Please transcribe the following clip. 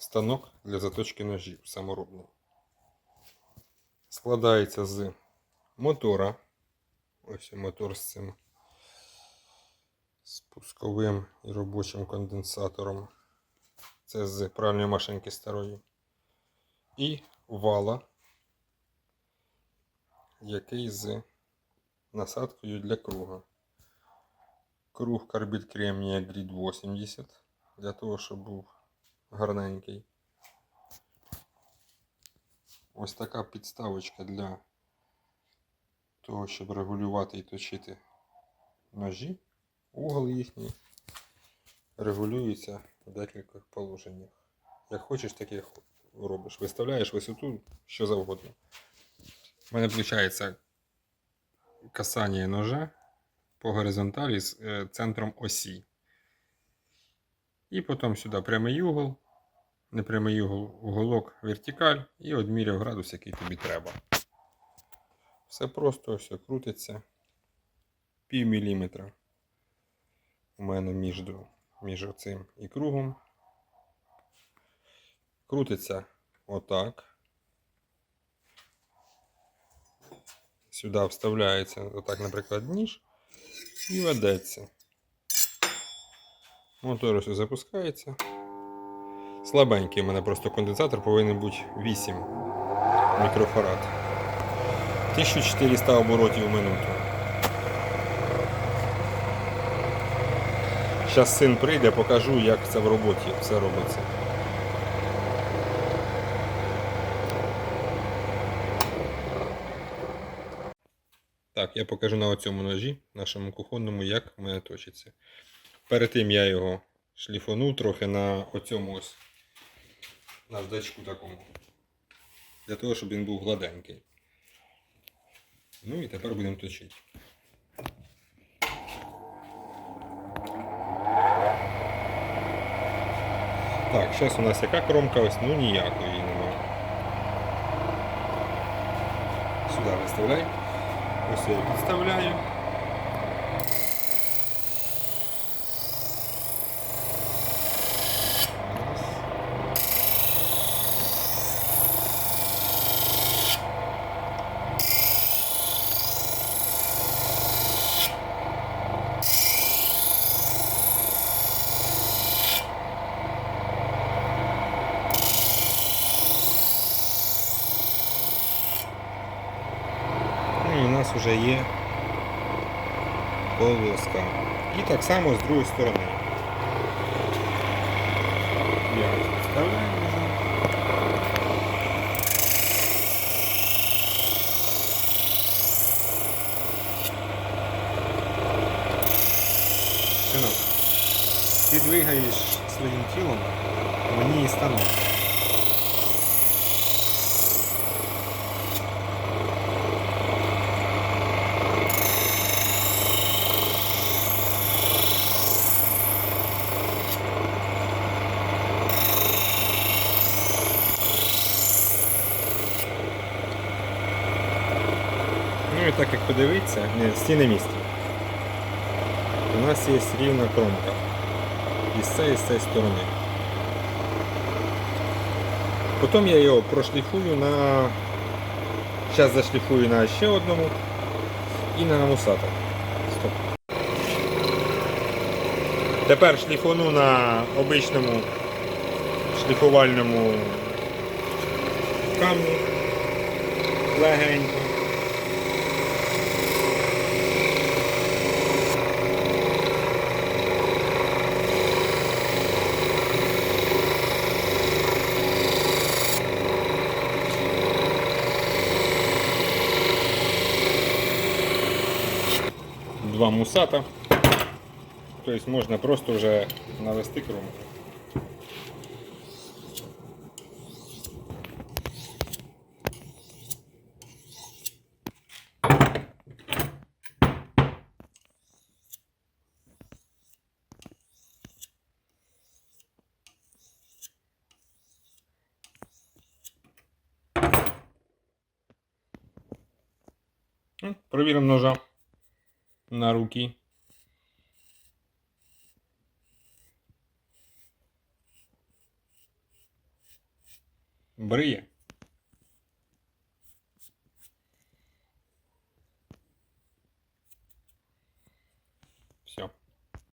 станок для заточки ножів саморобний. Складається з мотора. Ось мотор з цим спусковим і робочим конденсатором. Це з пральної машинки старої. І вала, який з насадкою для круга. Круг карбід кремнія Грід 80 для того, щоб був гарненький. Ось така підставочка для того, щоб регулювати і точити ножі. Угол їхній регулюється в декількох положеннях. Як хочеш, так і робиш. Виставляєш висоту, що завгодно. У мене виходить касання ножа по горизонталі з е, центром осі. І потім сюди прямий угол, непрямий угол, уголок вертикаль і одміряв градус, який тобі треба. Все просто, все крутиться. Пів міліметра у мене між, між цим і кругом. Крутиться отак. Сюди вставляється, отак, наприклад, ніж і ведеться. Мотор ось запускається. Слабенький у мене просто конденсатор повинен бути 8 мікрофарад. 1400 оборотів в минуту. Зараз син прийде, покажу, як це в роботі все робиться. Так, я покажу на цьому ножі, нашому кухонному, як мене точиться. Перед тим я його шліфонув трохи на оцьому ось наждачку такому. Для того, щоб він був гладенький. Ну і тепер будемо точити. Так, зараз у нас яка кромка ось, ну ніякої немає. Сюди виставляй. Ось я її підставляю. Нас вже є полоска. І так само з другої сторони. Я ось підставляю. Синок, ти двигаєш своїм тілом, мені і станок. І так як подивитися, ні, стіни місті. У нас є рівна кромка. І з цієї з цієї сторони. Потім я його прошліфую на... Зараз зашліфую на ще одному і на мусатор. Стоп. Тепер шліфуну на обичному шліфувальному камні легенько. Два мусата. Тобто можна просто вже навести кромку. Ну, Провіримо ножа на руки. Бриє.